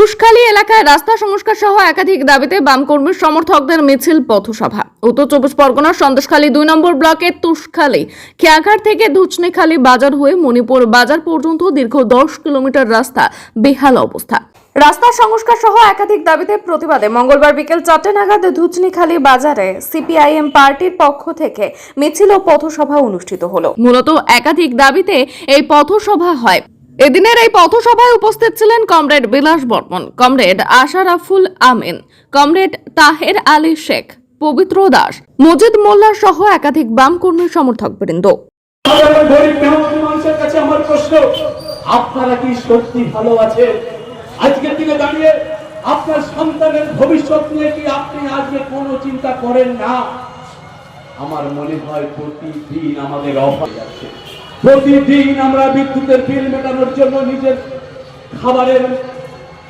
তুষখালী এলাকায় রাস্তা সংস্কার সহ একাধিক দাবিতে বাম কর্মীর সমর্থকদের মিছিল পথসভা। উত্তর চব্বিশ পরগনার সন্দেশখালী দুই নম্বর ব্লকের তুষখালী খেয়াঘাট থেকে ধুচনিখালী বাজার হয়ে মণিপুর বাজার পর্যন্ত দীর্ঘ দশ কিলোমিটার রাস্তা বেহাল অবস্থা। রাস্তা সংস্কার সহ একাধিক দাবিতে প্রতিবাদে মঙ্গলবার বিকেল চারটে নাগাদ ধুচনিখালী বাজারে সিপিআইএম পার্টির পক্ষ থেকে মিছিল ও পথসভা অনুষ্ঠিত হলো। মূলত একাধিক দাবিতে এই পথসভা হয়। এদিনের এই পথসভায় উপস্থিত ছিলেন comrade Bilas Barman, comrade Asharaful Amin, comrade Taher Ali Sheikh, Pabitra Das, Majid মোল্লা সহ একাধিক বাম কর্মী সমর্থক বৃন্দ আপনারা কি সত্যি ভালো আজকের দিনে দাঁড়িয়ে আপনার সন্তানের ভবিষ্যৎ নিয়ে কি আপনি আজকে কোনো চিন্তা করেন না? আমার মনে হয় প্রতিদিন আমাদের অভাব যাচ্ছে। প্রতিদিন আমরা বিদ্যুতের বিল মেটানোর জন্য নিজের খাবারের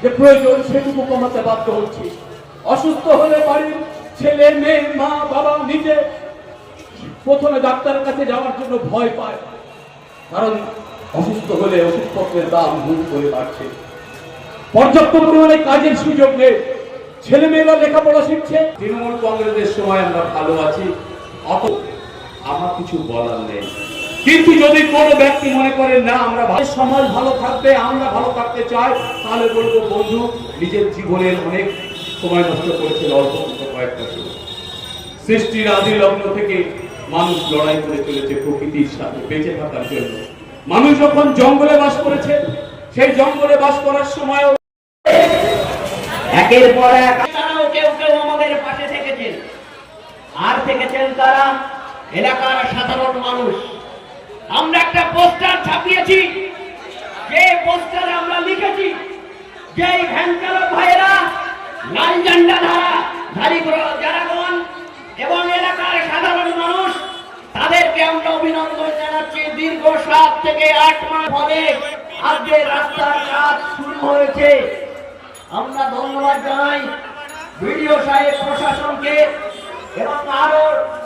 যে প্রয়োজন সেটুকু কমাতে বাধ্য হচ্ছি। অসুস্থ হলে বাড়ির ছেলে, মেয়ে, মা, বাবা নিজে প্রথমে ডাক্তারের কাছে যাওয়ার জন্য ভয় পায়। কারণ অসুস্থ হলে ওষুধপত্রের দাম হুট করে বাড়ছে। পর্যাপ্ত পরিমাণে কাজের সুযোগ নেই। ছেলে মেয়েরা লেখাপড়া শিখছে। তৃণমূল কংগ্রেসের সময় আমরা ভালো আছি। অত আমার কিছু বলার নেই। কিন্তু যদি কোনো ব্যক্তি মনে করে, না, আমরা ভালো, সমাজ ভালো থাকবে, আমরা ভালো থাকতে চাই, তাহলে বলব, বন্ধু, নিজের জীবনের অনেক সময় নষ্ট করেছিল অল্প কয়েক বছর। সৃষ্টির আদি লগ্ন থেকে মানুষ লড়াই করে চলেছে প্রকৃতির সাথে, বেঁচে থাকার জন্য। মানুষ যখন জঙ্গলে বাস করেছে, সেই জঙ্গলে বাস করার সময় একের পর এক কেউ কেউ আমাদের পাশে থেকেছেন। আর থেকেছেন তারা এলাকার সাধারণ মানুষ। আমরা একটা পোস্টার ছাপিয়েছি। যে পোস্টারে আমরা লিখেছি যে এই চালক ভাইয়েরা লাল ঝান্ডা ধারা, ধারী গ্র- এবং এলাকার সাধারণ মানুষ, তাদেরকে আমরা অভিনন্দন জানাচ্ছি। দীর্ঘ সাত থেকে আট মাস পরে আজকে রাস্তার কাজ শুরু হয়েছে। আমরা ধন্যবাদ জানাই ভিডিও সাহেব, প্রশাসনকে এবং আরও